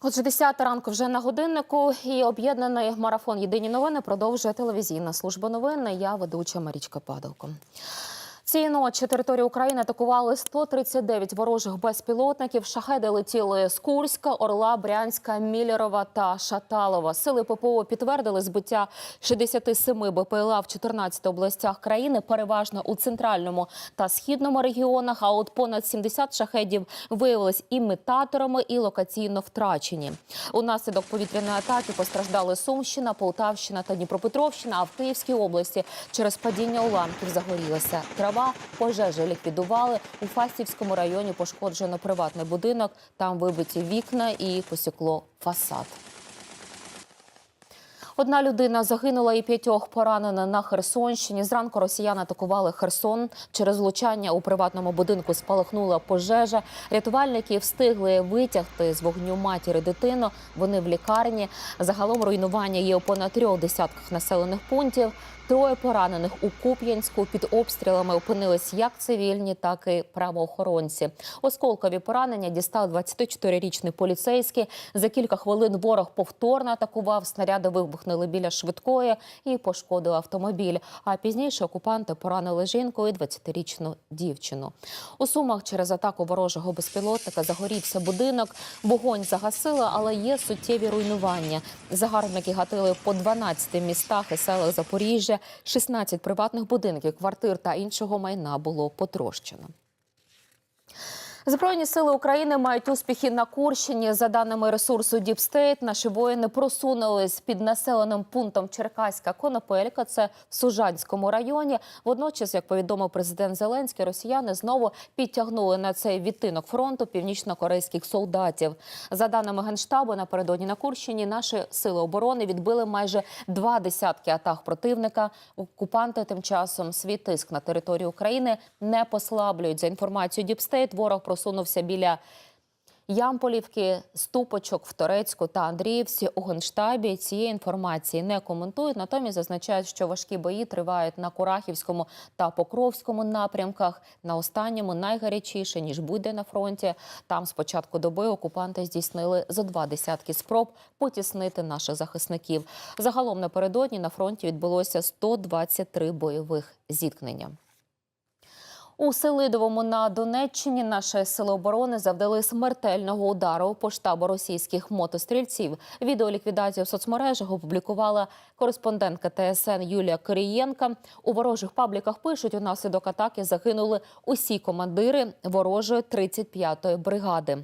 Отже, 10 ранку вже на годиннику і об'єднаний марафон Єдині новини продовжує телевізійна служба новин. Я ведуча Марічка Падалко. Цієї ночі територію України атакували 139 ворожих безпілотників. Шахеди летіли з Курська, Орла, Брянська, Міллерова та Шаталова. Сили ППО підтвердили збиття 67 БПЛА в 14 областях країни, переважно у центральному та східному регіонах. А от понад 70 шахедів виявились імітаторами і локаційно втрачені. Унаслідок повітряної атаки постраждали Сумщина, Полтавщина та Дніпропетровщина. А в Київській області через падіння уламків загорілася трава. Пожежі ліквідували у Фастівському районі. Пошкоджено приватний будинок. Там вибиті вікна і посікло фасад. Одна людина загинула і п'ятьох поранена на Херсонщині. Зранку росіяни атакували Херсон. Через влучання у приватному будинку спалахнула пожежа. Рятувальники встигли витягти з вогню матір і дитину. Вони в лікарні. Загалом руйнування є у понад трьох десятках населених пунктів. Троє поранених у Куп'янську під обстрілами опинились як цивільні, так і правоохоронці. Осколкові поранення дістав 24-річний поліцейський. За кілька хвилин ворог повторно атакував. Снаряди вибухнули біля швидкої і пошкодили автомобіль. А пізніше окупанти поранили жінку і 20-річну дівчину. У сумах через атаку ворожого безпілотника загорівся будинок. Вогонь загасили, але є суттєві руйнування. Загарбники гатили по 12 містах і селах Запоріжжя. 16 приватних будинків, квартир та іншого майна було потрощено. Збройні сили України мають успіхи на Курщині. За даними ресурсу Діпстейт, наші воїни просунулись під населеним пунктом Черкаська Конопелька. Це в Сужанському районі. Водночас, як повідомив президент Зеленський, росіяни знову підтягнули на цей відтинок фронту північно-корейських солдатів. За даними генштабу, напередодні на Курщині наші сили оборони відбили майже два десятки атак противника. Окупанти тим часом свій тиск на територію України не послаблюють. За інформацією Діпстейт, ворог просунувся біля Ямполівки, Ступочок в Торецьку та Андріївці у Генштабі цієї інформації не коментують. Натомість зазначають, що важкі бої тривають на Курахівському та Покровському напрямках. На останньому найгарячіше ніж буде на фронті. Там з початку доби окупанти здійснили зо два десятки спроб потіснити наших захисників. Загалом напередодні на фронті відбулося 123 бойових зіткнення. У Селидовому на Донеччині наше сили оборони завдали смертельного удару по штабу російських мотострільців. Відео ліквідації в соцмережах опублікувала кореспондентка ТСН Юлія Кирієнка. У ворожих пабліках пишуть, унаслідок атаки загинули усі командири ворожої 35-ї бригади.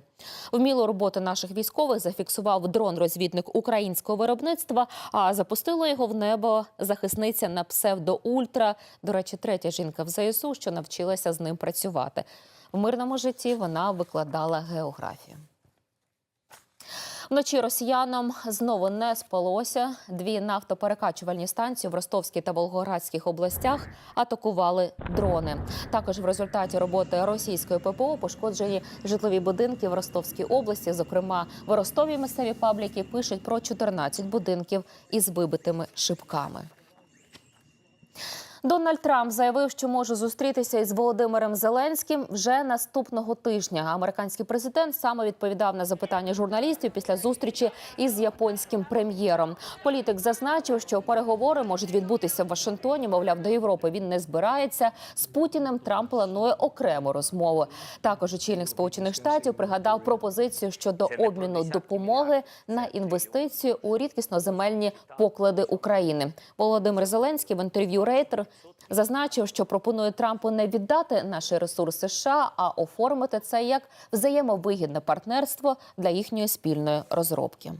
Вмілу роботу наших військових зафіксував дрон-розвідник українського виробництва. А запустила його в небо захисниця на псевдо Ультра. До речі, третя жінка в ЗСУ, що навчилася з ним працювати. В мирному житті вона викладала географію. Вночі росіянам знову не спалося. Дві нафтоперекачувальні станції в Ростовській та Волгоградських областях атакували дрони. Також в результаті роботи російської ППО пошкоджені житлові будинки в Ростовській області. Зокрема, в Ростові місцеві пабліки пишуть про 14 будинків із вибитими шибками. Дональд Трамп заявив, що може зустрітися із Володимиром Зеленським вже наступного тижня. Американський президент саме відповідав на запитання журналістів після зустрічі із японським прем'єром. Політик зазначив, що переговори можуть відбутися в Вашингтоні. Мовляв, до Європи він не збирається. З Путіним Трамп планує окрему розмову. Також очільник Сполучених Штатів пригадав пропозицію щодо обміну допомоги на інвестицію у рідкісноземельні поклади України. Володимир Зеленський в інтерв'ю Рейтер зазначив, що пропонує Трампу не віддати наші ресурси США, а оформити це як взаємовигідне партнерство для їхньої спільної розробки.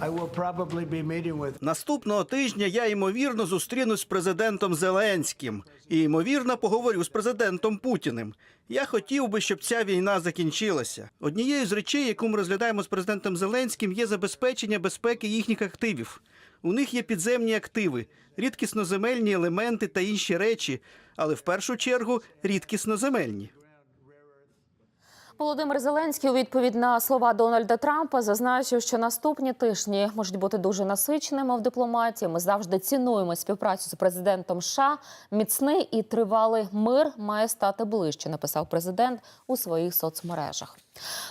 With Наступного тижня я ймовірно зустрінусь з президентом Зеленським і ймовірно поговорю з президентом Путіним. Я хотів би, щоб ця війна закінчилася. Однією з речей, яку ми розглядаємо з президентом Зеленським, є забезпечення безпеки їхніх активів. У них є підземні активи, рідкісноземельні елементи та інші речі, але в першу чергу рідкісноземельні. Володимир Зеленський у відповідь на слова Дональда Трампа зазначив, що наступні тижні можуть бути дуже насиченими в дипломатії. Ми завжди цінуємо співпрацю з президентом США. Міцний і тривалий мир має стати ближче. Написав президент у своїх соцмережах.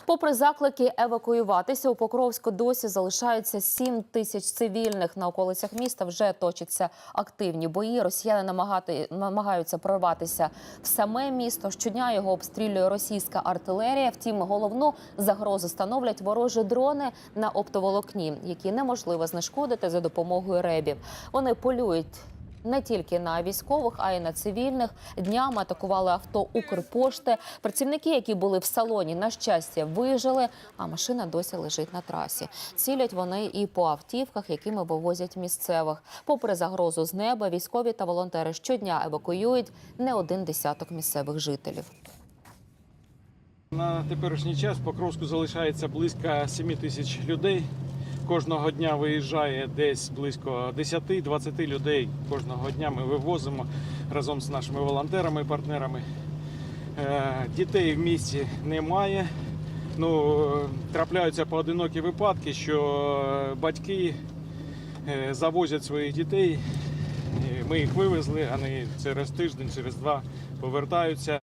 Попри заклики евакуюватися, у Покровську досі залишаються 7 тисяч цивільних. На околицях міста вже точаться активні бої. Росіяни намагати, намагаються прорватися в саме місто. Щодня його обстрілює російська артилерія. Втім, головну загрозу становлять ворожі дрони на оптоволокні, які неможливо знешкодити за допомогою ребів. Вони полюють не тільки на військових, а й на цивільних. Днями атакували авто Укрпошти. Працівники, які були в салоні, на щастя, вижили, а машина досі лежить на трасі. Цілять вони і по автівках, якими вивозять місцевих. Попри загрозу з неба, військові та волонтери щодня евакуюють не один десяток місцевих жителів. На теперішній час Покровську залишається близько 7 тисяч людей. Кожного дня виїжджає десь близько 10-20 людей. Кожного дня ми вивозимо разом з нашими волонтерами і партнерами. Е, Дітей в місті немає. Ну, трапляються поодинокі випадки, що батьки е, завозять своїх дітей. Ми їх вивезли, вони через тиждень, через два повертаються.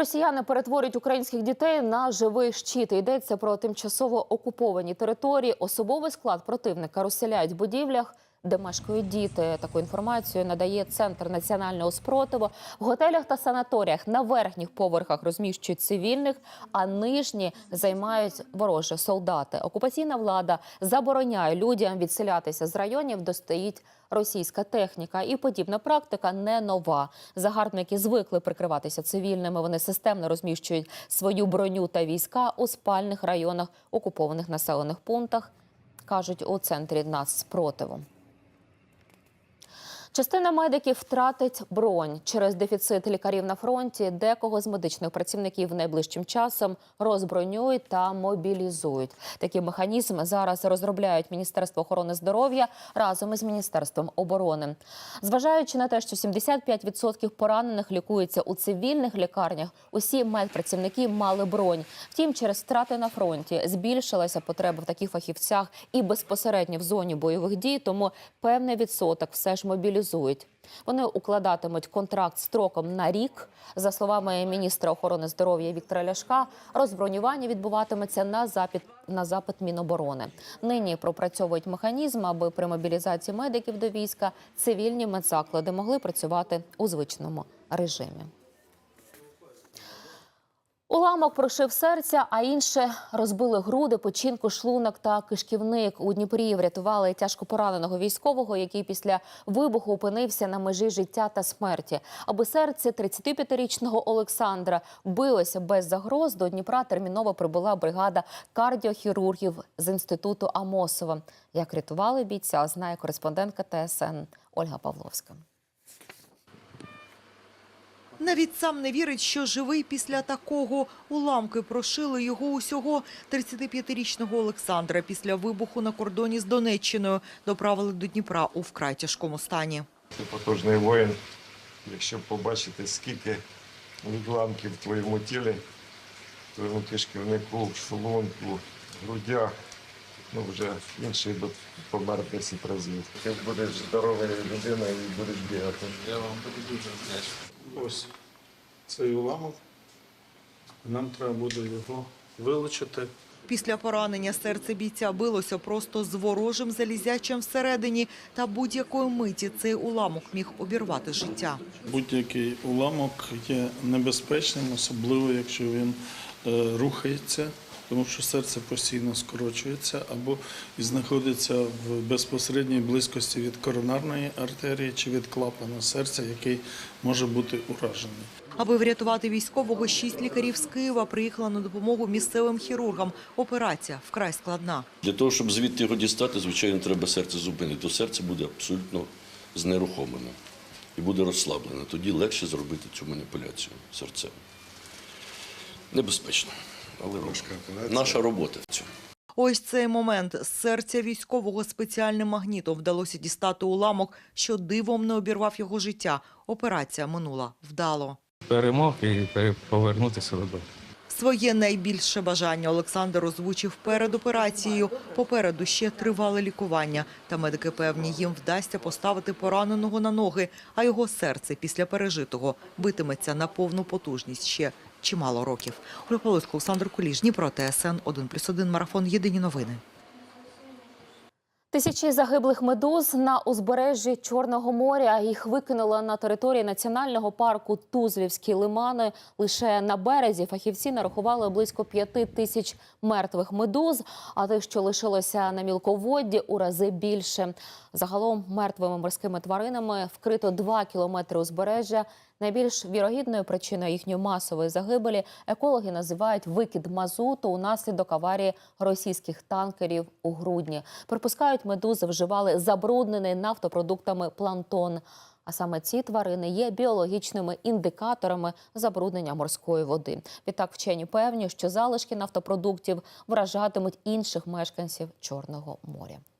Росіяни перетворюють українських дітей на живий щит. Йдеться про тимчасово окуповані території. Особовий склад противника розселяють в будівлях. Де мешкають діти, таку інформацію надає центр національного спротиву. В готелях та санаторіях на верхніх поверхах розміщують цивільних, а нижні займають ворожі солдати. Окупаційна влада забороняє людям відселятися з районів, де стоїть російська техніка. І подібна практика не нова. Загарбники звикли прикриватися цивільними. Вони системно розміщують свою броню та війська у спальних районах окупованих населених пунктах, кажуть у центрі нацспротиву. Частина медиків втратить бронь через дефіцит лікарів на фронті. Декого з медичних працівників найближчим часом розбронюють та мобілізують. Такий механізм зараз розробляють Міністерство охорони здоров'я разом із Міністерством оборони. Зважаючи на те, що 75% поранених лікуються у цивільних лікарнях, усі медпрацівники мали бронь. Втім, через втрати на фронті збільшилася потреба в таких фахівцях і безпосередньо в зоні бойових дій, тому певний відсоток все ж мобілізують. Вони укладатимуть контракт строком на рік. За словами міністра охорони здоров'я Віктора Ляшка, розбронювання відбуватиметься на запит на запит Міноборони. Нині пропрацьовують механізм, аби при мобілізації медиків до війська цивільні медзаклади могли працювати у звичному режимі. Уламок прошив серця, а інше розбили груди, печінку, шлунок та кишківник. У Дніпрі врятували тяжко пораненого військового, який після вибуху опинився на межі життя та смерті. Аби серце 35-річного Олександра билося без загроз, до Дніпра терміново прибула бригада кардіохірургів з інституту Амосова. Як рятували бійця, знає кореспондентка ТСН Ольга Павловська. Навіть сам не вірить, що живий після такого. Уламки прошили його усього 35-річного Олександра після вибуху на кордоні з Донеччиною. Доправили до Дніпра у вкрай тяжкому стані. Ти потужний воїн. Якщо побачити, скільки відламків в твоєму тілі, в твоєму кишківнику, в шлунку, в грудях, ну вже інший би помер 10 разів. Ти будеш здоровою людиною і будеш бігати. Я вам буду дуже вдячний. Ось цей уламок. Нам треба буде його вилучити. Після поранення серце бійця билося просто з ворожим залізячим всередині. Та будь-якої миті цей уламок міг обірвати життя. Будь-який уламок є небезпечним, особливо якщо він е, рухається, тому що серце постійно скорочується або знаходиться в безпосередній близькості від коронарної артерії чи від клапана серця, який може бути уражений. Аби врятувати військового, шість лікарів з Києва приїхали на допомогу місцевим хірургам. Операція вкрай складна. Для того, щоб звідти його дістати, звичайно, треба серце зупинити. То серце буде абсолютно знерухомлене і буде розслаблене. Тоді легше зробити цю маніпуляцію серцем. Небезпечно, але наша робота в цьому. Ось цей момент з серця військового спеціальним магнітом вдалося дістати уламок, що дивом не обірвав його життя. Операція минула вдало. перемог і повернутися додому. Своє найбільше бажання Олександр озвучив перед операцією. Попереду ще тривале лікування. Та медики певні, їм вдасться поставити пораненого на ноги, а його серце після пережитого битиметься на повну потужність ще чимало років. Ольга Полоцька, Олександр Куліш, Дніпро, ТСН 1+,1 Марафон. Єдині новини. Тисячі загиблих медуз на узбережжі Чорного моря. Їх викинули на території національного парку Тузлівські лимани. Лише на березі фахівці нарахували близько п'яти тисяч мертвих медуз, а тих, що лишилося на мілководді, у рази більше. Загалом мертвими морськими тваринами вкрито два кілометри узбережжя. Найбільш вірогідною причиною їхньої масової загибелі екологи називають викид мазуту унаслідок аварії російських танкерів у грудні. Припускають, медузи вживали забруднений нафтопродуктами планктон. А саме ці тварини є біологічними індикаторами забруднення морської води. Відтак вчені певні, що залишки нафтопродуктів вражатимуть інших мешканців Чорного моря.